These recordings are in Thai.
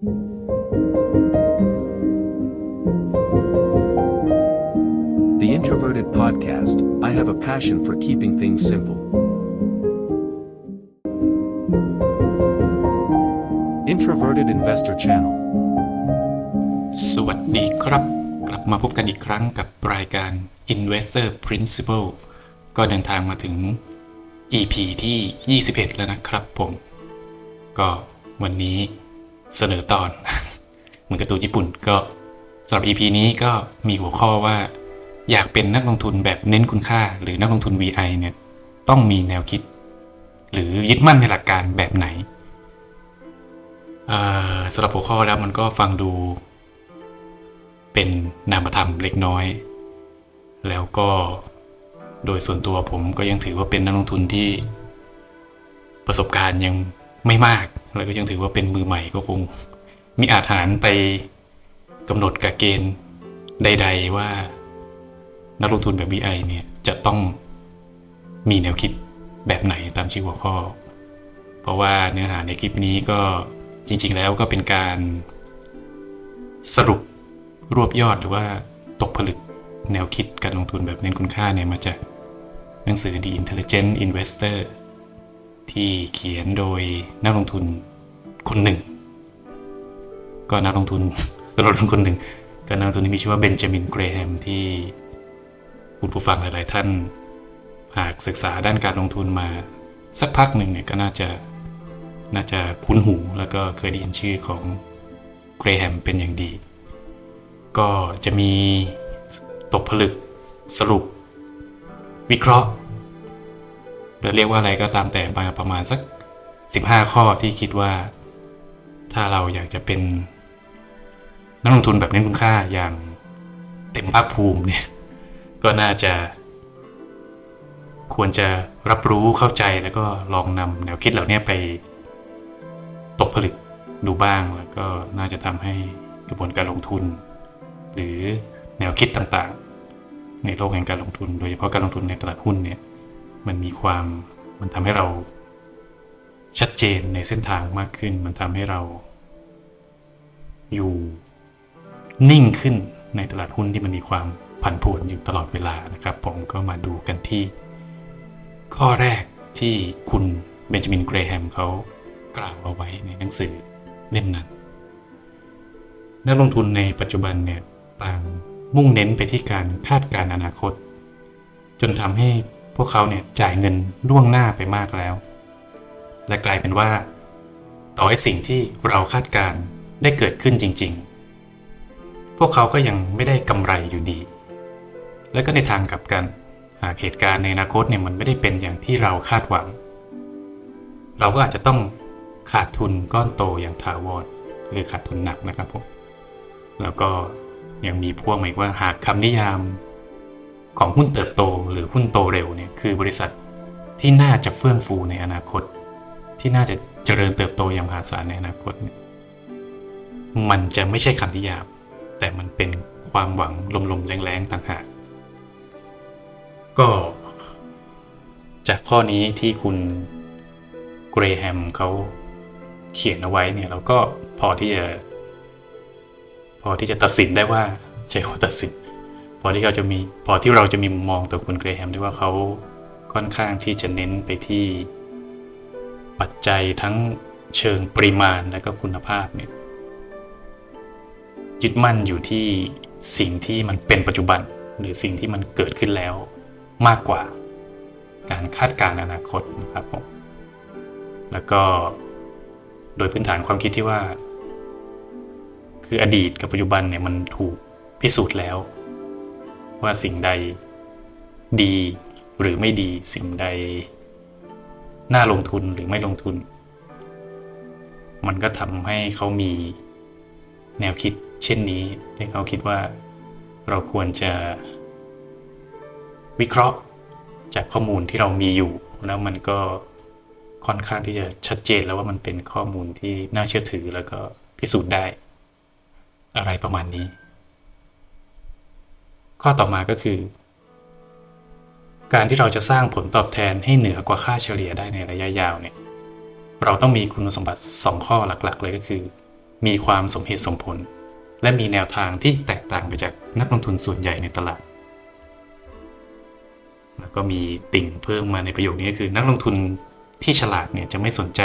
The Introverted Podcast I have a passion for keeping things simple. Introverted Investor Channel. สวัสดีครับ กลับมาพบกันอีกครั้งกับรายการ Investor Principle ก็เดินทางมาถึง EP ที่ 21 แล้วนะครับผม ก็วันนี้ เสนอตอน เหมือนการ์ตูนญี่ปุ่นก็สำหรับ EP นี้ก็มีหัวข้อว่า อยากเป็นนักลงทุนแบบเน้นคุณค่า หรือนักลงทุน VI เนี่ยต้องมีแนวคิด หรือยึดมั่นในหลักการแบบไหนสำหรับหัวข้อแล้วมันก็ฟังดู เป็นนามธรรมเล็กน้อย แล้วก็โดยส่วนตัวผมก็ยังถือว่าเป็นนักลงทุนที่ประสบการณ์ยัง ไม่มาก แล้วก็ยังถือว่าเป็นมือใหม่ก็คง มีอาถรรพ์ไปกำหนดกเกณฑ์ใด ๆ ว่า นักลงทุนแบบ VI เนี่ยจะต้องมีแนวคิดแบบไหนตามชื่อหัวข้อ เพราะว่าเนื้อหาในคลิปนี้ก็จริง ๆ แล้วก็เป็นการสรุปรวบยอดหรือว่าตกผลึกแนวคิดการลงทุนแบบเน้นคุณค่าเนี่ยมาจากหนังสือ The Intelligent Investor ที่เขียนโดยนักลงทุนคนหนึ่ง ก็นักลงทุนก็นักลงทุนคนหนึ่งก็นักลงทุนที่มีชื่อว่าเบนจามินเกรแฮมที่คุณผู้ฟังหลาย ๆ ท่าน หากศึกษาด้านการลงทุนมาสักพักหนึ่งเนี่ยก็น่าจะน่าจะคุ้นหูแล้วก็เคยได้ยินชื่อของเกรแฮมเป็นอย่างดี ก็จะมีตกผลึกสรุป วิเคราะห์ จะเรียกว่าอะไรก็ตามแต่มาประมาณสัก 15 ข้อที่คิดว่า ถ้าเราอยากจะเป็นนักลงทุนแบบเน้นคุณค่าอย่างเต็มภาคภูมิเนี่ยก็น่าจะ ควรจะรับรู้เข้าใจแล้วก็ลองนำแนวคิดเหล่านี้ไปตกผลึกดูบ้างแล้วก็น่าจะทำให้กระบวนการลงทุน หรือแนวคิดต่างๆ ในโลกแห่งการลงทุน โดยเฉพาะการลงทุนในตลาดหุ้นเนี่ย มันมีความมันทำให้เราชัดเจนในเส้นทางมากขึ้น มันทำให้เรา อยู่นิ่งขึ้นในตลาดหุ้นที่มันมีความผันผวนอยู่ตลอดเวลานะครับ ผมก็มาดูกันที่ ข้อแรกที่คุณเบนจามินเกรแฮมเขากล่าวเอาไว้ในหนังสือเล่มนั้น นักลงทุนในปัจจุบันเนี่ยต่างมุ่งเน้นไปที่การคาดการณ์อนาคต จนทำให้ พวกเขาเนี่ยจ่ายเงินล่วงหน้าไปมากแล้ว และกลายเป็นว่า ต่อให้สิ่งที่เราคาดการณ์ได้เกิดขึ้นจริง ๆ พวกเขาก็ยังไม่ได้กำไรอยู่ดี และก็ในทางกลับกันหากเหตุการณ์ในอนาคตเนี่ยมันไม่ได้เป็นอย่างที่เราคาดหวัง เราก็อาจจะต้องขาดทุนก้อนโตอย่างถาวรคือขาดทุนหนักนะครับผมแล้วก็ยังมีพวกมาอีกว่าหากคำนิยาม ของหุ้นเติบโตหรือหุ้นโตเร็วเนี่ยคือบริษัทที่น่าจะเฟื่องฟูในอนาคต ที่น่าจะเจริญเติบโตอย่างมหาศาลในอนาคตเนี่ยมันจะไม่ใช่คำนิยาม แต่มันเป็นความหวังลมๆแรงๆต่างหากก็ จากข้อนี้ที่คุณเกรแฮมเขาเขียนเอาไว้เนี่ยเราก็พอที่จะ พอที่จะตัดสินได้ว่าใช่ว่าตัดสิน พอที่เราจะมีพอที่เราจะมีมุมมองต่อคุณเกรแฮมได้ว่าเขาค่อนข้างที่จะเน้นไปที่ปัจจัยทั้งเชิงปริมาณและก็คุณภาพเนี่ยยึดมั่นอยู่ที่สิ่งที่มันเป็นปัจจุบัน หรือสิ่งที่มันเกิดขึ้นแล้วมากกว่า การคาดการณ์อนาคตนะครับผมแล้วก็โดยพื้นฐานความคิดที่ว่า คืออดีตกับปัจจุบันเนี่ยมันถูกพิสูจน์แล้ว ว่าสิ่งใด ดีหรือไม่ดีสิ่งใด น่าลงทุนหรือไม่ลงทุน มันก็ทำให้เขามีแนวคิดเช่นนี้ที่เขาคิดว่าเราควรจะวิเคราะห์จากข้อมูลที่เรามีอยู่ แล้วมันก็ค่อนข้างที่จะชัดเจนแล้วว่ามันเป็นข้อมูลที่น่าเชื่อถือแล้วก็พิสูจน์ได้ อะไรประมาณนี้ ข้อต่อมาก็คือ การที่เราจะสร้างผลตอบแทนให้เหนือกว่าค่าเฉลี่ยได้ในระยะยาวเนี่ยเราต้องมีคุณสมบัติ 2 ข้อหลักๆ เลยก็คือ มีความสมเหตุสมผล และมีแนวทางที่แตกต่างไปจากนักลงทุนส่วนใหญ่ในตลาด แล้วก็มีติ่งเพิ่มมาในประโยคนี้ก็คือนักลงทุนที่ฉลาดเนี่ยจะไม่สนใจ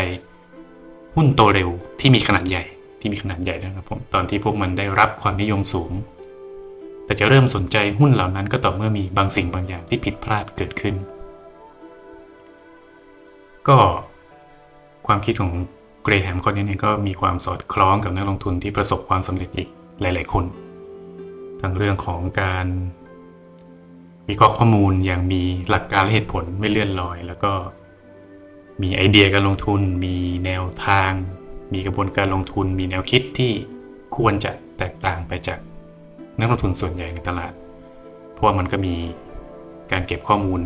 หุ้นโตเร็วที่มีขนาดใหญ่ที่มีขนาดใหญ่นะครับผมตอนที่พวกมันได้รับความนิยมสูง แต่จะเริ่มสนใจหุ้นเหล่านั้นก็ต่อเมื่อมีบางสิ่งบางอย่างที่ผิดพลาดเกิดขึ้น ก็ความคิดของเกรแฮมคนนี้เนี่ยก็มีความสอดคล้องกับนักลงทุนที่ประสบความสำเร็จอีกหลาย ๆ คน ทั้งเรื่องของการวิเคราะห์ข้อมูลอย่างมีหลักการและเหตุผลไม่เลื่อนลอย แล้วก็มีไอเดียการลงทุน มีแนวทาง มีกระบวนการลงทุน มีแนวคิดที่ควรจะแตกต่างไปจาก นักลงทุนส่วนใหญ่ในตลาด เพราะว่ามันก็มีการเก็บข้อมูล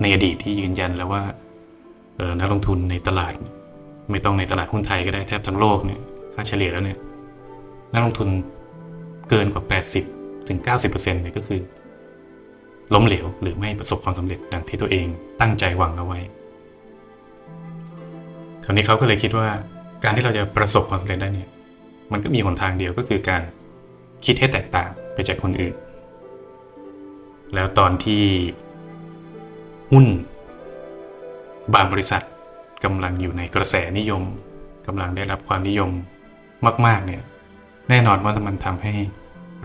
ในอดีตที่ยืนยันแล้วว่านักลงทุนในตลาด ไม่ต้องในตลาดหุ้นไทยก็ได้แทบทั้งโลกเนี่ยค่าเฉลี่ยแล้วเนี่ยนักลงทุนเกินกว่า 80ถึง90%เนี่ยก็คือ ล้มเหลวหรือไม่ประสบความสำเร็จดังที่ตัวเองตั้งใจหวังเอาไว้คราวนี้เขาก็เลยคิดว่าการที่เราจะประสบความสำเร็จได้เนี่ย มันก็มีหนทางเดียวก็คือการคิดให้แตกต่าง ไปจากคนอื่น แล้วตอนที่หุ้น บางบริษัทกำลังอยู่ในกระแสนิยมกำลังได้รับความนิยมมาก ๆ เนี่ย แน่นอนว่ามันทำให้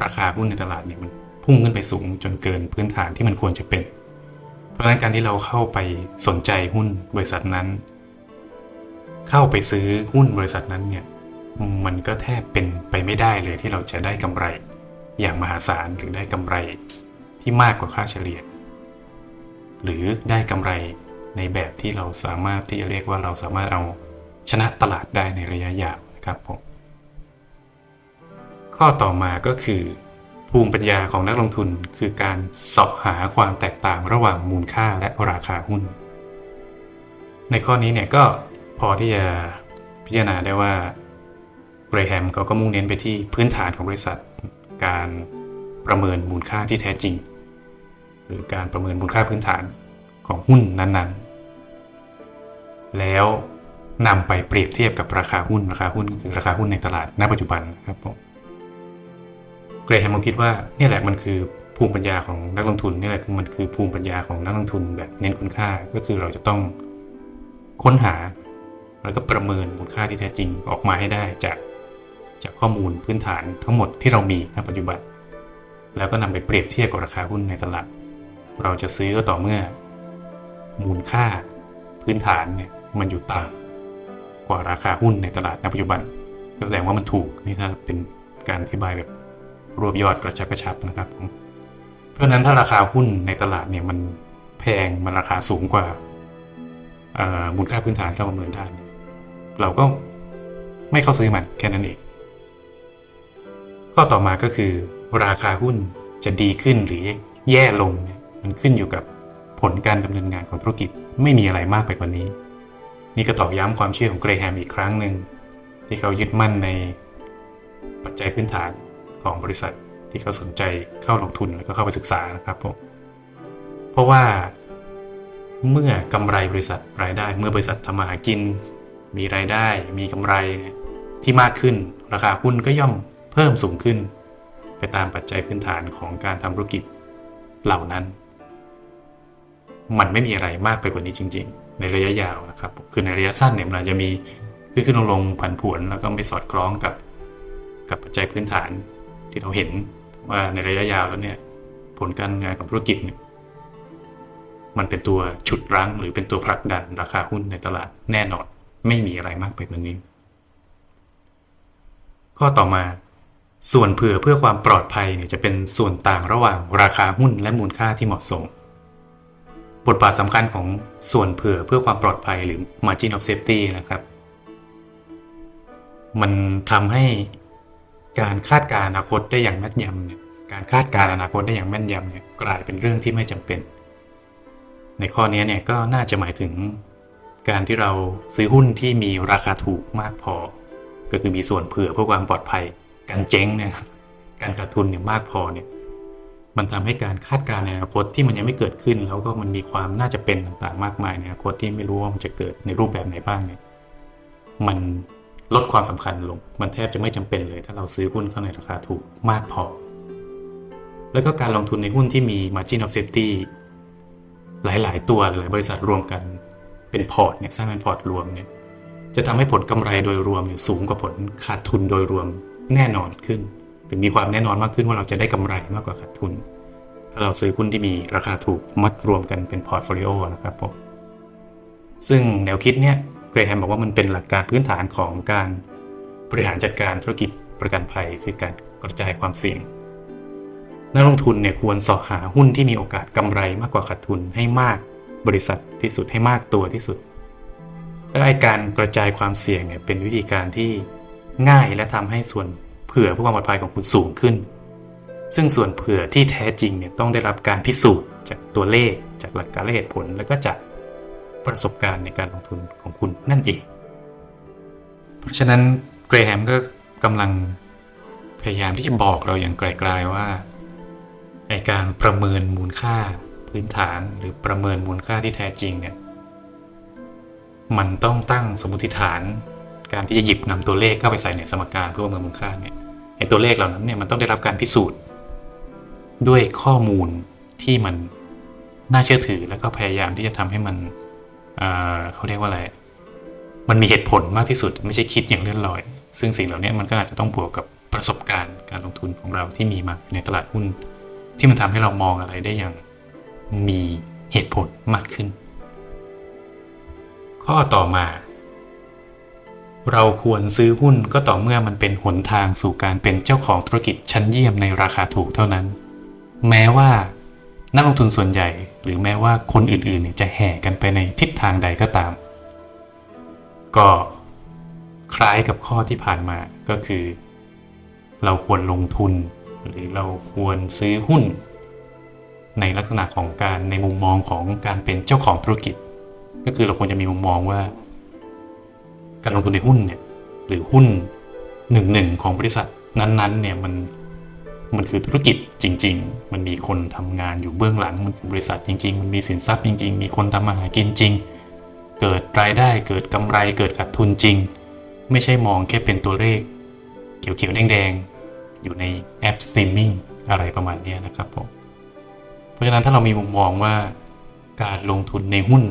ราคาหุ้นในตลาดเนี่ยมันพุ่งขึ้นไปสูงจนเกินพื้นฐานที่มันควรจะเป็น เพราะฉะนั้นการที่เราเข้าไปสนใจหุ้นบริษัทนั้น เข้าไปซื้อหุ้นบริษัทนั้นเนี่ย มันก็แทบเป็นไปไม่ได้เลยที่เราจะได้กำไร อย่างมหาศาลหรือได้กำไรที่มากกว่าค่าเฉลี่ย หรือได้กำไรในแบบที่เราสามารถที่จะเรียกว่าเราสามารถเอาชนะตลาดได้ในระยะยาวนะครับผมข้อต่อมาก็คือ ภูมิปัญญาของนักลงทุนคือการสาะหาความแตกต่างระหว่างมูลค่าและราคาหุ้น ในข้อนี้เนี่ยก็พอที่จะพิจารณาได้ว่าเกรแฮมเขาก็มุ่งเน้นไปที่พื้นฐานของบริษัท การประเมินมูลค่าที่แท้จริง หรือการประเมินมูลค่าพื้นฐานของหุ้นนั้นๆ แล้วนำไปเปรียบเทียบกับราคาหุ้นราคาหุ้นคือราคาหุ้นในตลาดณปัจจุบันครับผมเกรแฮมผมคิดว่านี่แหละมันคือภูมิปัญญาของนักลงทุนนี่แหละคือมันคือภูมิปัญญาของนักลงทุนแบบเน้นคุณค่าก็คือเราจะต้องค้นหาแล้วก็ประเมินมูลค่าที่แท้จริงออกมาให้ได้จาก จากข้อมูลพื้นฐานทั้งหมดที่เรามีณปัจจุบัน แล้วก็นำไปเปรียบเทียบกับราคาหุ้นในตลาด เราจะซื้อก็ต่อเมื่อ มูลค่าพื้นฐานเนี่ยมันอยู่ต่ำกว่าราคาหุ้นในตลาดณปัจจุบันก็แสดงว่ามันถูกนี่ถ้าเป็นการอธิบายแบบรวบยอดกระชับกระชับนะครับผมเพราะนั้นถ้าราคาหุ้นในตลาดเนี่ยมันแพงมันราคาสูงกว่ามูลค่าพื้นฐานที่เราประเมินได้เราก็ไม่เข้าซื้อมันแค่นั้นเอง ข้อต่อมาก็คือ ราคาหุ้นจะดีขึ้นหรือแย่ลงเนี่ยมันขึ้นอยู่กับผลการดำเนินงานของธุรกิจไม่มีอะไรมากไปกว่านี้ นี่ก็ตอกย้ำความเชื่อของเกรแฮมอีกครั้งหนึ่งที่เขายึดมั่นในปัจจัยพื้นฐานของบริษัทที่เขาสนใจเข้าลงทุนแล้วก็เข้าไปศึกษานะครับผมเพราะว่าเมื่อกำไรบริษัทรายได้ เมื่อบริษัททำมาหากิน มีรายได้ มีกำไรที่มากขึ้น ราคาหุ้นก็ย่อม พิ่มสูงขึ้น ไปตามปัจจัยพื้นฐานของการทำธุรกิจเหล่านั้น มันไม่มีอะไรมากไปกว่านี้จริง ๆ ในระยะยาวนะครับ คือในระยะสั้นเนี่ยมันอาจจะมีขึ้นขึ้นลงลงผันผวนแล้วก็ไม่สอดคล้องกับกับปัจจัยพื้นฐานที่เราเห็นว่าในระยะยาวแล้วเนี่ยผลการงานของธุรกิจเนี่ยมันเป็นตัวฉุดรั้ง หรือเป็นตัวผลักดันราคาหุ้นในตลาดแน่นอน ไม่มีอะไรมากไปกว่านี้ ข้อต่อมา ส่วนเผื่อเพื่อความปลอดภัยเนี่ยจะเป็นส่วนต่างระหว่างราคาหุ้นและมูลค่าที่เหมาะสม บทบาทสำคัญของส่วนเผื่อเพื่อความปลอดภัยหรือ margin of safety นะครับ มันทำให้การคาดการอนาคตได้อย่างแม่นยำเนี่ยการคาดการอนาคตได้อย่างแม่นยำเนี่ยกลายเป็นเรื่องที่ไม่จำเป็น ในข้อนี้เนี่ยก็น่าจะหมายถึงการที่เราซื้อหุ้นที่มีราคาถูกมากพอ ก็คือมีส่วนเผื่อเพื่อความปลอดภัย การเจ๊งเนี่ยการขาดทุนเนี่ยมากพอเนี่ยมันทำให้การคาดการณ์ในอนาคตที่มันยังไม่เกิดขึ้น แล้วก็มันมีความน่าจะเป็นต่างๆมากมายในอนาคตที่ไม่รู้ว่ามันจะเกิดในรูปแบบไหนบ้างเนี่ยมันลดความสำคัญลง มันแทบจะไม่จำเป็นเลย ถ้าเราซื้อหุ้นเข้าในราคาถูกมากพอ แล้วก็การลงทุนในหุ้นที่มี margin of safety หลายๆ ตัวหลายบริษัทรวมกันเป็นพอร์ตเนี่ยสร้างเป็นพอร์ตรวมเนี่ยจะทำให้ผลกำไรโดยรวมเนี่ยสูงกว่าผลขาดทุนโดยรวม แน่นอนขึ้นหรือมีความแน่นอนมากขึ้นว่าเราจะได้กำไรมากกว่าขาดทุน ถ้าเราซื้อหุ้นที่มีราคาถูกมัดรวมกันเป็นพอร์ตโฟลิโอนะครับผมซึ่งแนวคิดเนี่ยเกรแฮมบอกว่ามันเป็นหลักการพื้นฐานของการบริหารจัดการธุรกิจประกันภัยคือการกระจายความเสี่ยงนักลงทุนเนี่ยควรสาะหาหุ้นที่มีโอกาสกำไรมากกว่าขาดทุนให้มากบริษัทที่สุดให้มากตัวที่สุดและไอการกระจายความเสี่ยงเนี่ยเป็นวิธีการที่ ง่ายและทำให้ส่วนเผื่อเพื่อความปลอดภัยของคุณสูงขึ้น ซึ่งส่วนเผื่อที่แท้จริงเนี่ยต้องได้รับการพิสูจน์จากตัวเลข จากหลักการและเหตุผล แล้วก็จากประสบการณ์ในการลงทุนของคุณนั่นเอง เพราะฉะนั้นเกรแฮมก็กำลังพยายามที่จะบอกเราอย่างไกลๆว่าในการประเมินมูลค่าพื้นฐานหรือประเมินมูลค่าที่แท้จริงเนี่ยมันต้องตั้งสมมติฐาน การที่จะหยิบนำตัวเลขเข้าไปใส่ในสมการเพื่อประเมินมูลค่าเนี่ยไอ้ตัวเลขเหล่านั้นเนี่ยมันต้องได้รับการพิสูจน์ ด้วยข้อมูลที่มันน่าเชื่อถือแล้วก็พยายามที่จะทำให้มันเเขาเรียกว่าอะไร มันมีเหตุผลมากที่สุด ไม่ใช่คิดอย่างเลื่อนลอย ซึ่งสิ่งเหล่านี้มันก็อาจจะต้องบวกกับประสบการณ์การลงทุนของเราที่มีมาในตลาดหุ้น ที่มันทำให้เรามองอะไรได้อย่างมีเหตุผลมากขึ้น ข้อต่อมา เราควรซื้อหุ้นก็ต่อเมื่อมันเป็นหนทางสู่การเป็นเจ้าของธุรกิจชั้นเยี่ยมในราคาถูกเท่านั้น แม้ว่านักลงทุนส่วนใหญ่ หรือแม้ว่าคนอื่นๆจะแห่กันไปในทิศทางใดก็ตาม ก็คล้ายกับข้อที่ผ่านมาก็คือ เราควรลงทุน หรือเราควรซื้อหุ้น ในลักษณะของการในมุมมองของการเป็นเจ้าของธุรกิจ ก็คือเราควรจะมีมุมมองว่า การลงทุนในหุ้นเนี่ยหรือหุ้นหนึ่งหนึ่งของบริษัทนั้นๆเนี่ยมันมันคือธุรกิจจริง ๆ มันมีคนทำงานอยู่เบื้องหลัง มันคือบริษัทจริง ๆ มันมีสินทรัพย์จริง ๆ มีคนทำมาหากินจริง เกิดรายได้เกิดกำไรเกิดขาดทุนจริง ไม่ใช่มองแค่เป็นตัวเลข เขียวๆแดงๆ อยู่ในแอปสตรีมมิ่งอะไรประมาณนี้นะครับผมเพราะฉะนั้นถ้าเรามีมุมมองว่าการลงทุนในหุ้น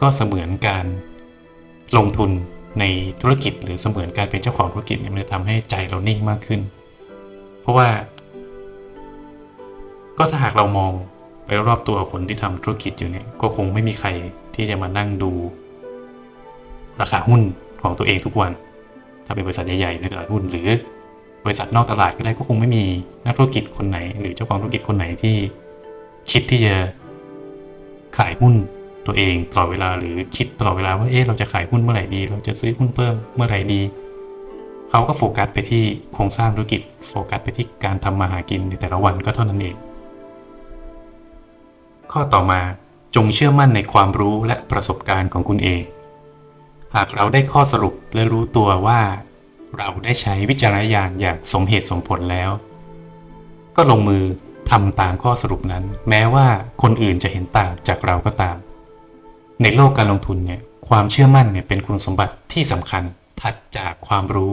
ก็เสมือนการลงทุน ในธุรกิจหรือเสมือนการเป็นเจ้าของธุรกิจเนี่ยมันจะทำให้ใจเรานิ่งมากขึ้น เพราะว่า ก็ถ้าหากเรามองไปรอบๆตัวคนที่ทำธุรกิจอยู่เนี่ยก็คงไม่มีใครที่จะมานั่งดู ราคาหุ้นของตัวเองทุกวัน ถ้าเป็นบริษัทใหญ่ๆในตลาดหุ้นหรือบริษัทนอกตลาดก็ได้ก็คงไม่มีนักธุรกิจคนไหน หรือเจ้าของธุรกิจคนไหนที่คิดที่จะขายหุ้น ตัวเองตลอดเวลาหรือคิดตลอดเวลาว่าเอ๊ะเราจะขายหุ้นเมื่อไหร่ดี เราจะซื้อหุ้นเพิ่มเมื่อไหร่ดี เขาก็โฟกัสไปที่โครงสร้างธุรกิจโฟกัสไปที่การทำมาหากินในแต่ละวันก็เท่านั้นเอง ข้อต่อมาจงเชื่อมั่นในความรู้และประสบการณ์ของคุณเอง หากเราได้ข้อสรุปและรู้ตัวว่า เราได้ใช้วิจารณญาณอย่างสมเหตุสมผลแล้ว ก็ลงมือทำตามข้อสรุปนั้น แม้ว่าคนอื่นจะเห็นต่างจากเราก็ตาม ในโลกการลงทุนเนี่ยความเชื่อมั่นเนี่ยเป็นคุณสมบัติที่สำคัญถัดจากความรู้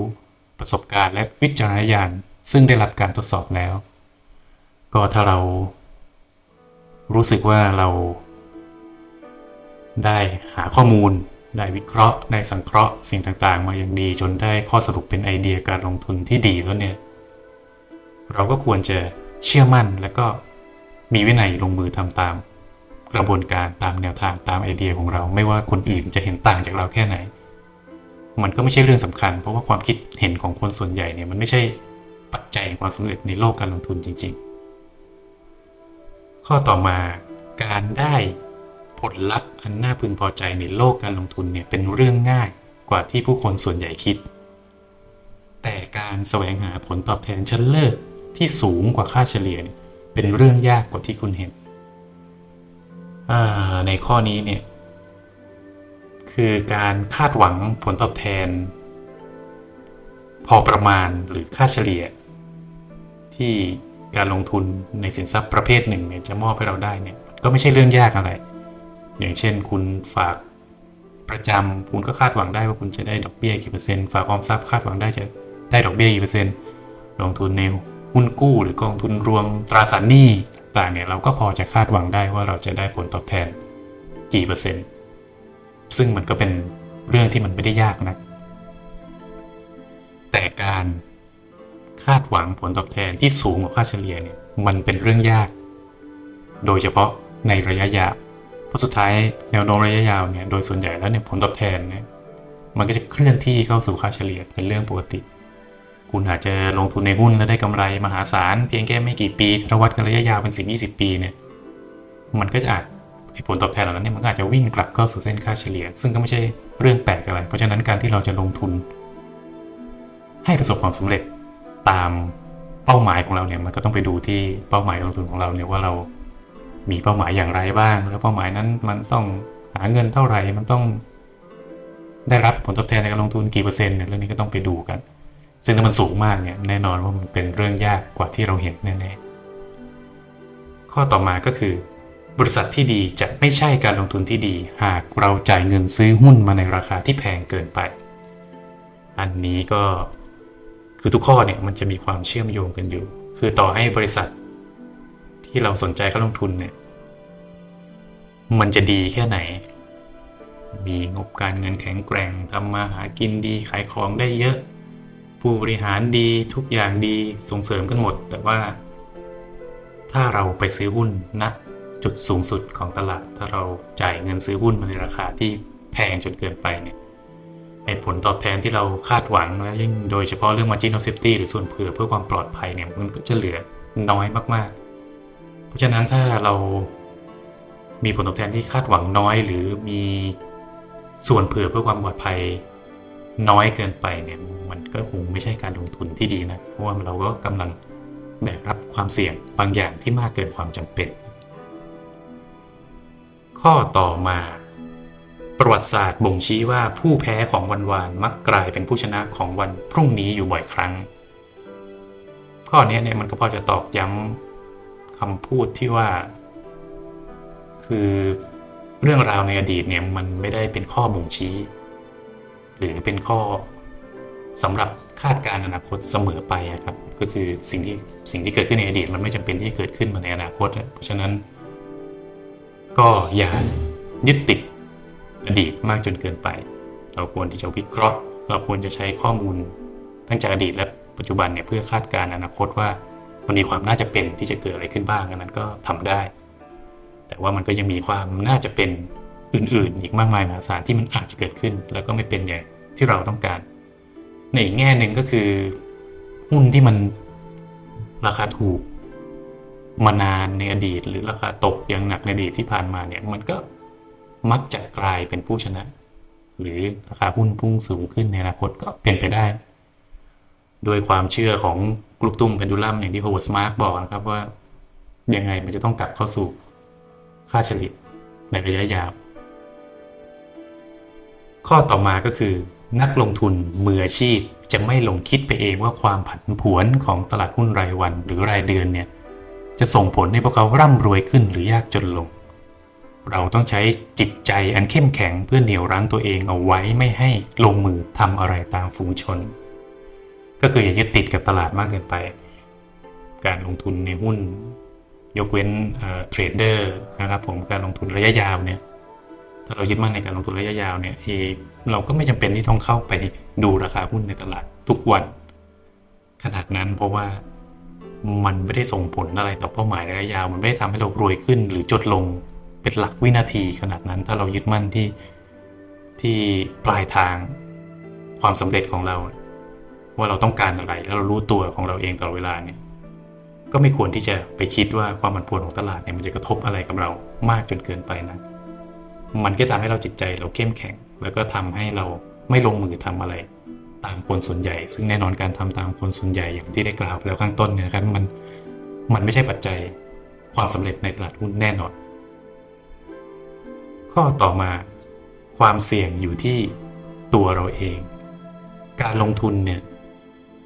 ประสบการณ์และวิจารณญาณซึ่งได้รับการทดสอบแล้ว ก็ถ้าเรา รู้สึกว่าเรา ได้หาข้อมูล ได้วิเคราะห์ได้สังเคราะห์สิ่งต่างๆ มาอย่างดีจนได้ข้อสรุปเป็นไอเดียการลงทุนที่ดีแล้วเนี่ย เราก็ควรจะเชื่อมั่นและก็มีวินัยลงมือทำตาม กระบวนการตามแนวทางตามไอเดียของเรา ไม่ว่าคนอื่นจะเห็นต่างจากเราแค่ไหน มันก็ไม่ใช่เรื่องสำคัญ เพราะว่าความคิดเห็นของคนส่วนใหญ่เนี่ยมันไม่ใช่ปัจจัยความสำเร็จในโลกการลงทุนจริง ๆ ข้อต่อมาการได้ผลลัพธ์อันน่าพึงพอใจในโลกการลงทุนเนี่ยเป็นเรื่องง่ายกว่าที่ผู้คนส่วนใหญ่คิด แต่การแสวงหาผลตอบแทนชั้นเลิศที่สูงกว่าค่าเฉลี่ยเป็นเรื่องยากกว่าที่คุณเห็น ในข้อนี้เนี่ยคือการคาดหวังผลตอบแทน พอประมาณหรือค่าเฉลี่ย ที่การลงทุนในสินทรัพย์ประเภทหนึ่งเนี่ยจะมอบให้เราได้เนี่ยก็ไม่ใช่เรื่องยากอะไร อย่างเช่น คุณฝากประจำคุณก็คาดหวังได้ว่าคุณจะได้ดอกเบี้ยกี่เปอร์เซ็นต์ฝากออมทรัพย์คาดหวังได้จะได้ดอกเบี้ยกี่เปอร์เซ็นต์ลงทุนในหุ้นกู้หรือกองทุนรวมตราสารหนี้ ต่างเนี่ยเราก็พอจะคาดหวังได้ว่าเราจะได้ผลตอบแทนกี่เปอร์เซ็นต์ ซึ่งมันก็เป็นเรื่องที่มันไม่ได้ยากนะแต่การคาดหวังผลตอบแทนที่สูงกว่าค่าเฉลี่ยเนี่ยมันเป็นเรื่องยาก โดยเฉพาะในระยะยาวเพราะสุดท้ายแนวโน้มระยะยาวเนี่ยโดยส่วนใหญ่แล้วเนี่ยผลตอบแทนเนี่ยมันก็จะเคลื่อนที่เข้าสู่ค่าเฉลี่ยเป็นเรื่องปกติ คุณอาจจะลงทุนในหุ้นแล้วได้กำไรมหาศาลเพียงแค่ไม่กี่ปีถ้าวัดกันระยะยาวเป็นสิบยี่สิบปีเนี่ยมันก็จะอาจผลตอบแทนเหล่านั้นเนี่ยมันอาจจะวิ่งกลับเข้าสู่เส้นค่าเฉลี่ย ซึ่งก็ไม่ใช่เรื่องแปลกอะไร เพราะฉะนั้นการที่เราจะลงทุน ให้ประสบความสำเร็จตามเป้าหมายของเราเนี่ยมันก็ต้องไปดูที่เป้าหมายการลงทุนของเราเนี่ยว่าเรามีเป้าหมายอย่างไรบ้าง แล้วเป้าหมายนั้นมันต้องหาเงินเท่าไหร่มันต้องได้รับผลตอบแทนในการลงทุนกี่เปอร์เซ็นต์เนี่ยเรื่องนี้ก็ต้องไปดูกัน ซึ่งถ้ามันสูงมากเนี่ยแน่นอนว่ามันเป็นเรื่องยากกว่าที่เราเห็นแน่ๆข้อต่อมาก็คือ บริษัทที่ดีจะไม่ใช่การลงทุนที่ดี หากเราจ่ายเงินซื้อหุ้นมาในราคาที่แพงเกินไป อันนี้ก็คือทุกข้อเนี่ยมันจะมีความเชื่อมโยงกันอยู่ คือต่อให้บริษัท ที่เราสนใจเข้าลงทุนเนี่ยมันจะดีแค่ไหน มีงบการเงินแข็งแกร่งทำมาหากินดีขายของได้เยอะ ผู้บริหารดีทุกอย่างดีส่งเสริมกันหมด แต่ว่า ถ้าเราไปซื้อหุ้นณจุดสูงสุดของตลาด ถ้าเราจ่ายเงินซื้อหุ้นมาในราคาที่แพงจนเกินไปเนี่ยไอ้ผลตอบแทนที่เราคาดหวังแล้วยิ่งโดยเฉพาะเรื่อง margin of safety หรือส่วนเผื่อเพื่อความปลอดภัยเนี่ยมันก็จะเหลือน้อยมากๆ เพราะฉะนั้นถ้าเรามีผลตอบแทนที่คาดหวังน้อย หรือมีส่วนเผื่อเพื่อความปลอดภัย น้อยเกินไปเนี่ยมันก็คงไม่ใช่การลงทุนที่ดีนะเพราะว่าเราก็กำลังแบกรับความเสี่ยงบางอย่างที่มากเกินความจำเป็น ข้อต่อมาประวัติศาสตร์บ่งชี้ว่าผู้แพ้ของวันวานมักกลายเป็นผู้ชนะของวันพรุ่งนี้อยู่บ่อยครั้ง ข้อนี้เนี่ยมันก็พอจะตอกย้ำคำพูดที่ว่า คือเรื่องราวในอดีตเนี่ยมันไม่ได้เป็นข้อบ่งชี้ หรือเป็นข้อสำหรับคาดการณ์อนาคตเสมอไปครับ ก็คือสิ่งที่สิ่งที่เกิดขึ้นในอดีตมันไม่จำเป็นที่จะเกิดขึ้นมาในอนาคตอะเพราะฉะนั้น ก็อย่ายึดติดอดีตมากจนเกินไป เราควรที่จะวิเคราะห์ เราควรจะใช้ข้อมูลทั้งจากอดีตและปัจจุบันเนี่ยเพื่อคาดการณ์อนาคตว่ามันมีความน่าจะเป็นที่จะเกิดอะไรขึ้นบ้างอันนั้นก็ทำได้ แต่ว่ามันก็ยังมีความน่าจะเป็น อื่นๆ อีกมากมายมหาศาลที่มันอาจจะเกิดขึ้น แล้วก็ไม่เป็นอย่างที่เราต้องการ ในอีกแง่หนึ่งก็คือหุ้นที่มันราคาถูกมานานในอดีต หรือราคาตกอย่างหนักในอดีตที่ผ่านมาเนี่ย มันก็มักจะกลายเป็นผู้ชนะ หรือราคาหุ้นพุ่งสูงขึ้นในอนาคตก็เป็นไปได้โดยความเชื่อของกลุ่มตุ้มเพนดูลัมอย่างที่โฮเวิร์ดสมาร์กบอกนะครับว่ายังไงมันจะต้องกลับเข้าสู่ค่าเฉลี่ยในระยะยาว ข้อต่อมาก็คือ นักลงทุนมืออาชีพจะไม่หลงคิดไปเองว่าความผันผวนของตลาดหุ้นรายวันหรือรายเดือนเนี่ยจะส่งผลให้พวกเขาร่ำรวยขึ้นหรือยากจนลง เราต้องใช้จิตใจอันเข้มแข็งเพื่อเหนี่ยวรั้งตัวเองเอาไว้ไม่ให้ลงมือทำอะไรตามฝูงชน ก็คืออย่ายึดติดกับตลาดมากเกินไป การลงทุนในหุ้น ยกเว้นเทรดเดอร์นะครับผมการลงทุนระยะยาวเนี่ย ถ้าเรายึดมั่นในการลงทุนระยะยาวเนี่ยเอเราก็ไม่จำเป็นที่ต้องเข้าไปดูราคาหุ้นในตลาดทุกวันขนาดนั้นเพราะว่ามันไม่ได้ส่งผลอะไรต่อเป้าหมายระยะยาว มันไม่ได้ทำให้เรารวยขึ้น หรือจดลงเป็นหลักวินาทีขนาดนั้น ถ้าเรายึดมั่นที่ที่ปลายทางความสำเร็จของเรา ว่าเราต้องการอะไรแล้วเรารู้ตัวของเราเองตลอดเวลาเนี่ย ก็ไม่ควรที่จะไปคิดว่าความผันผวนของตลาดเนี่ยมันจะกระทบอะไรกับเรามากจนเกินไปนะ มันก็ทำให้เราจิตใจเราเข้มแข็ง แล้วก็ทำให้เราไม่ลงมือทำอะไร ตามคนส่วนใหญ่ ซึ่งแน่นอนการทำตามคนส่วนใหญ่อย่างที่ได้กล่าวแล้วข้างต้นเนี่ยนะครับมันมันไม่ใช่ปัจจัยความสำเร็จในตลาดหุ้นแน่นอน ข้อต่อมาความเสี่ยงอยู่ที่ตัวเราเอง การลงทุนเนี่ย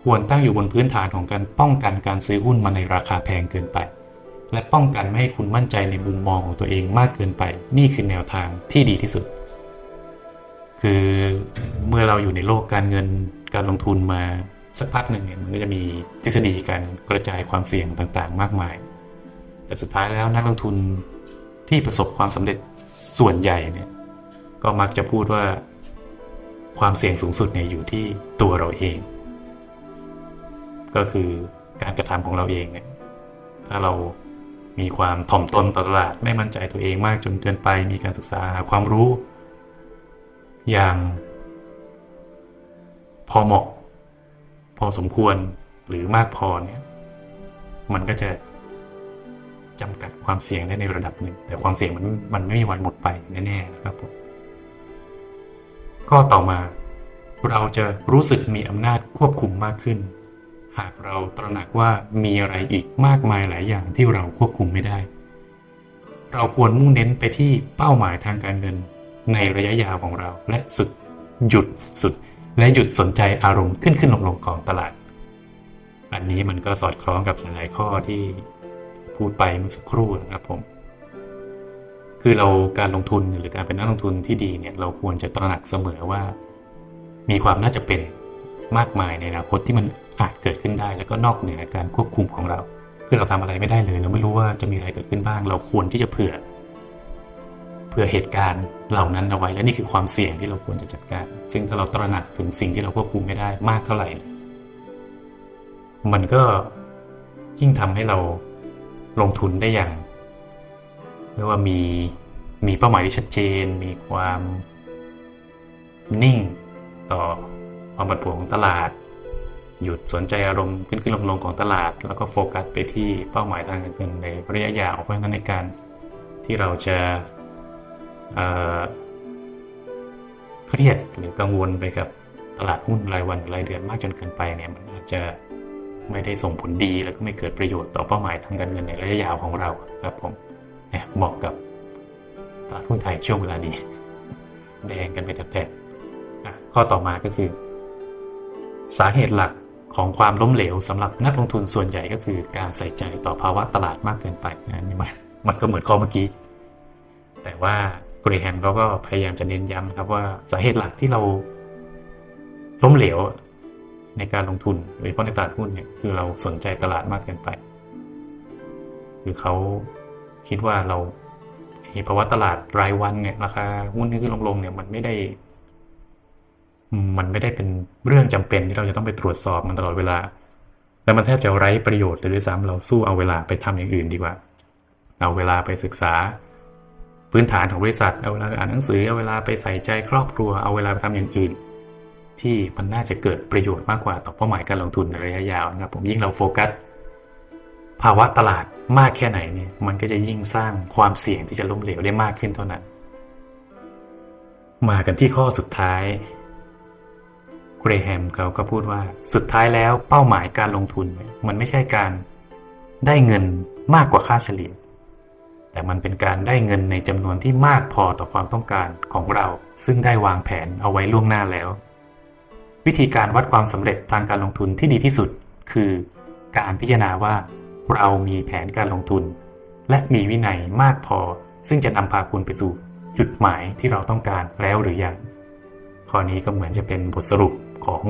ควรตั้งอยู่บนพื้นฐานของการป้องกันการซื้อหุ้นมาในราคาแพงเกินไป และป้องกันไม่ให้คุณมั่นใจในมุมมองของตัวเองมากเกินไป นี่คือแนวทางที่ดีที่สุด คือเมื่อเราอยู่ในโลกการเงินการลงทุนมาสักพักหนึ่งเนี่ยมันก็จะมีทฤษฎีการกระจายความเสี่ยงต่างๆ มากมาย แต่สุดท้ายแล้วนักลงทุนที่ประสบความสำเร็จส่วนใหญ่เนี่ยก็มักจะพูดว่าความเสี่ยงสูงสุดเนี่ยอยู่ที่ตัวเราเอง ก็คือการกระทำของเราเองเนี่ยถ้าเรา มีความถ่อมตนต่อตลาดไม่มั่นใจตัวเองมากจนเกินไป มีการศึกษาหาความรู้ อย่าง พอเหมาะ พอสมควรหรือมากพอเนี่ย มันก็จะจำกัดความเสี่ยงได้ในระดับหนึ่ง แต่ความเสี่ยงมันมันไม่มีวันหมดไปแน่ๆนะครับผมก็ต่อมาเราจะรู้สึกมีอำนาจควบคุมมากขึ้น หากเราตระหนักว่ามีอะไรอีกมากมายหลายอย่างที่เราควบคุมไม่ได้ เราควรมุ่งเน้นไปที่เป้าหมายทางการเงิน ในระยะยาวของเราและสุดหยุดสุด และหยุดสนใจอารมณ์ขึ้นขึ้นลงลงของตลาด อันนี้มันก็สอดคล้องกับหลายข้อที่พูดไปเมื่อสักครู่นะครับผม คือเราการลงทุนหรือการเป็นนักลงทุนที่ดีเนี่ยเราควรจะตระหนักเสมอว่า มีความน่าจะเป็นมากมายในอนาคตที่มัน อาจเกิดขึ้นได้แล้วก็นอกเหนือการควบคุมของเรา คือเราทำอะไรไม่ได้เลย เราไม่รู้ว่าจะมีอะไรเกิดขึ้นบ้าง เราควรที่จะเผื่อ เผื่อเหตุการณ์เหล่านั้นเอาไว้และนี่คือความเสี่ยงที่เราควรจะจัดการ ซึ่งถ้าเราตระหนักถึงสิ่งที่เราควบคุมไม่ได้มากเท่าไหร่ มันก็ยิ่งทำให้เราลงทุนได้อย่างเรียกว่ามีมีเป้าหมายที่ชัดเจน มีความนิ่งต่อความผันผวนของตลาด หยุดสนใจอารมณ์ขึ้นขึ้นลงลงของตลาด แล้วก็โฟกัสไปที่เป้าหมายทางการเงินในระยะยาวเพราะฉะนั้นในการที่เราจะเครียดหรือกังวลไปกับตลาดหุ้นรายวันรายเดือนมากจนเกินไปเนี่ยมันอาจจะไม่ได้ส่งผลดีแล้วก็ไม่เกิดประโยชน์ต่อเป้าหมายทางการเงินในระยะยาวของเราครับผมเนี่ยเหมาะกับตลาดหุ้นไทยช่วงเวลานี้แดงกันไปแถบๆข้อต่อมาก็คือ สาเหตุหลัก ของความล้มเหลวสำหรับนักลงทุนส่วนใหญ่ก็คือการใส่ใจต่อภาวะตลาดมากเกินไปนะนี่มันมันก็เหมือนข้อเมื่อกี้ แต่ว่าเกรแฮมเขาก็พยายามจะเน้นย้ำครับว่าสาเหตุหลักที่เราล้มเหลวในการลงทุนโดยเฉพาะในตลาดหุ้นเนี่ยคือเราสนใจตลาดมากเกินไป คือเขาคิดว่าเราเห็นภาวะตลาดรายวันเนี่ยราคาหุ้นที่ขึ้นลงๆเนี่ยมันไม่ได้ มันไม่ได้เป็นเรื่องจำเป็นที่เราจะต้องไปตรวจสอบมันตลอดเวลา แล้วมันแทบจะไร้ประโยชน์เลยด้วยซ้ำเราสู้เอาเวลาไปทำอย่างอื่นดีกว่า เอาเวลาไปศึกษา พื้นฐานของบริษัท เอาเวลาไปอ่านหนังสือ เอาเวลาไปใส่ใจครอบครัว เอาเวลาไปทำอย่างอื่น ที่มันน่าจะเกิดประโยชน์มากกว่าต่อเป้าหมายการลงทุนในระยะยาวนะครับ ผมยิ่งเราโฟกัสภาวะตลาดมากแค่ไหนเนี่ย มันก็จะยิ่งสร้างความเสี่ยงที่จะล้มเหลวได้มากขึ้นเท่านั้น มากันที่ข้อสุดท้าย เรแฮมเขาก็พูดว่าสุดท้ายแล้วเป้าหมายการลงทุน มันไม่ใช่การได้เงินมากกว่าค่าเฉลี่ย แต่มันเป็นการได้เงินในจำนวนที่มากพอต่อความต้องการของเรา ซึ่งได้วางแผนเอาไว้ล่วงหน้าแล้ว วิธีการวัดความสำเร็จทางการลงทุนที่ดีที่สุด คือการพิจารณาว่าเรามีแผนการลงทุน และมีวินัยมากพอ ซึ่งจะนำพาคุณไปสู่จุดหมายที่เราต้องการแล้วหรือยังข้อนี้ก็เหมือนจะเป็นบทสรุป ของ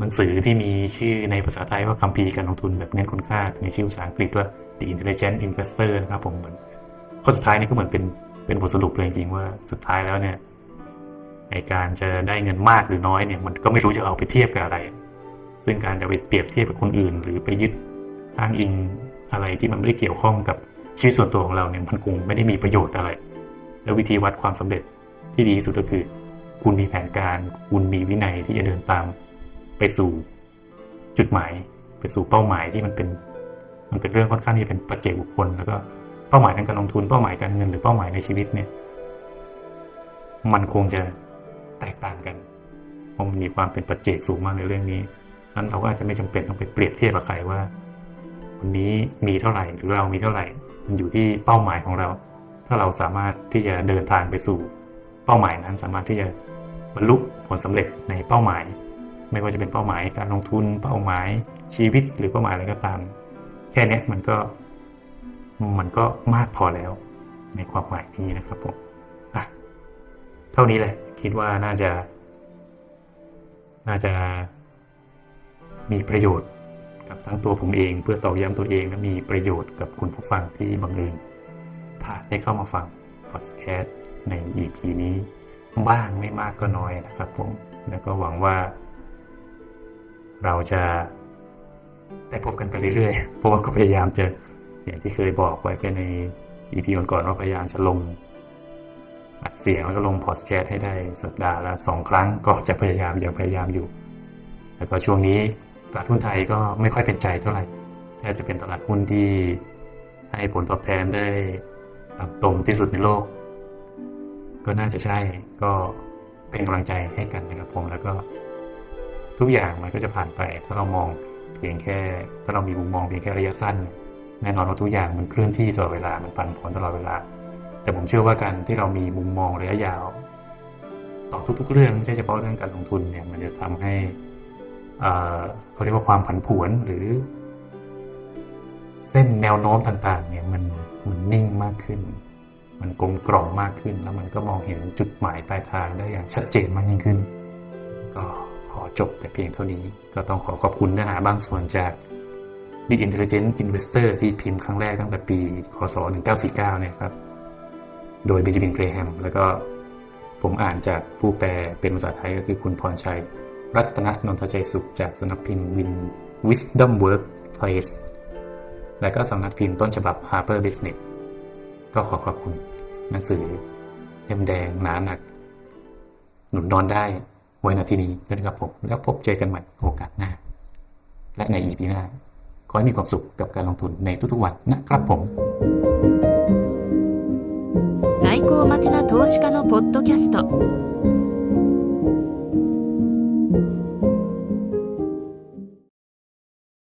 หนังสือที่มีชื่อในภาษาไทยว่าคัมภีร์การลงทุนแบบเน้นคุณค่า ในชื่อภาษาอังกฤษว่า The Intelligent Investor นะครับผมเหมือนข้อสุดท้ายนี่ก็เหมือนเป็นเป็นบทสรุปเลยจริงๆว่าสุดท้ายแล้วเนี่ยในการจะได้เงินมากหรือน้อยเนี่ยมันก็ไม่รู้จะเอาไปเทียบกับอะไร ซึ่งการจะไปเปรียบเทียบกับคนอื่น หรือไปยึดอ้างอิงอะไรที่มันไม่ได้เกี่ยวข้องกับชีวิตส่วนตัวของเราเนี่ยมันคงไม่ได้มีประโยชน์อะไร แล้ววิธีวัดความสำเร็จที่ดีสุดก็คือ คุณมีแผนการ คุณมีวินัยที่จะเดินตามไปสู่จุดหมาย ไปสู่เป้าหมายที่มันเป็น มันเป็นเรื่องค่อนข้างที่จะเป็นปัจเจกบุคคล แล้วก็เป้าหมายทางการลงทุนเป้าหมายการเงินหรือเป้าหมายในชีวิตเนี่ย มันคงจะแตกต่างกันเพราะมันมีความเป็นปัจเจกสูงมากในเรื่องนี้นั้นเราก็อาจจะไม่จำเป็นต้องไปเปรียบเทียบกับใครว่าคนนี้มีเท่าไหร่หรือเรามีเท่าไหร่ มันอยู่ที่เป้าหมายของเรา ถ้าเราสามารถที่จะเดินทางไปสู่เป้าหมายนั้นสามารถที่จะ บรรลุผลสำเร็จในเป้าหมาย ไม่ว่าจะเป็นเป้าหมายการลงทุนเป้าหมายชีวิตหรือเป้าหมายอะไรก็ตาม แค่นี้มันก็มันก็มากพอแล้วในความหมายนี้นะครับผมอะเท่านี้แหละคิดว่าน่าจะ น่าจะมีประโยชน์กับทั้งตัวผมเองเพื่อตอกย้ำตัวเองและมีประโยชน์กับคุณผู้ฟังที่บังเอิญผ่านได้เข้ามาฟังพอดแคสต์ใน EP นี้ บ้างไม่มากก็น้อยนะครับผม แล้วก็หวังว่า เราจะได้พบกันไปเรื่อยๆ เพราะว่าก็พยายามจะอย่างที่เคยบอกไว้ไปใน EP ก่อนๆว่าพยายามจะลงอัดเสียงแล้วก็ลงพอดแคสต์ให้ได้สัปดาห์ละสองครั้งก็จะพยายามอยังพยายามอยู่ แล้วก็ช่วงนี้ตลาดหุ้นไทยก็ไม่ค่อยเป็นใจเท่าไหร่แทบจะเป็นตลาดหุ้นที่ให้ผลตอบแทนได้ต่ำตมที่สุดในโลก ก็น่าจะใช่ก็เป็นกำลังใจให้กันนะครับผมแล้วก็ทุกอย่างมันก็จะผ่านไป ถ้าเรามองเพียงแค่ถ้าเรามีมุมมองเพียงแค่ระยะสั้น แน่นอนว่าทุกอย่างมันเคลื่อนที่ตลอดเวลามันปันผลตลอดเวลา แต่ผมเชื่อว่าการที่เรามีมุมมองระยะยาว ต่อทุก ๆ เรื่องไม่ใช่เฉพาะเรื่องการลงทุนเนี่ยมันจะทำให้เขาเรียกว่าความผันผวนหรือ เส้นแนวโน้มต่างๆเนี่ยมันมันนิ่งมากขึ้น มันกลมกล่อมมากขึ้น แล้วมันก็มองเห็นจุดหมายปลายทางได้อย่างชัดเจนมากยิ่งขึ้น ก็ขอจบแต่เพียงเท่านี้ ก็ต้องขอขอบคุณเนื้อหาบางส่วนจาก The Intelligent Investor ที่พิมพ์ครั้งแรกตั้งแต่ปีคศ1949เนี่ยครับ โดยเบนจามินเกรแฮมแล้วก็ผมอ่านจากผู้แปลเป็นภาษาไทยก็คือคุณพรชัย รัตนนนทชัยสุขจากสำนักพิมพ์วิน Wisdom Workplace และก็สำนักพิมพ์ต้นฉบับ Harper Business ก็ขอขอบคุณหนังสือเล่มแดงหนาหนัก หนุนนอนได้ไว้ณที่นี้ด้วยนะครับผม แล้วพบเจอกันใหม่โอกาสหน้า และใน EP หน้า ขอให้มีความสุขกับการลงทุนในทุกๆวันนะครับผม 来航待てな投資家のポッドキャスト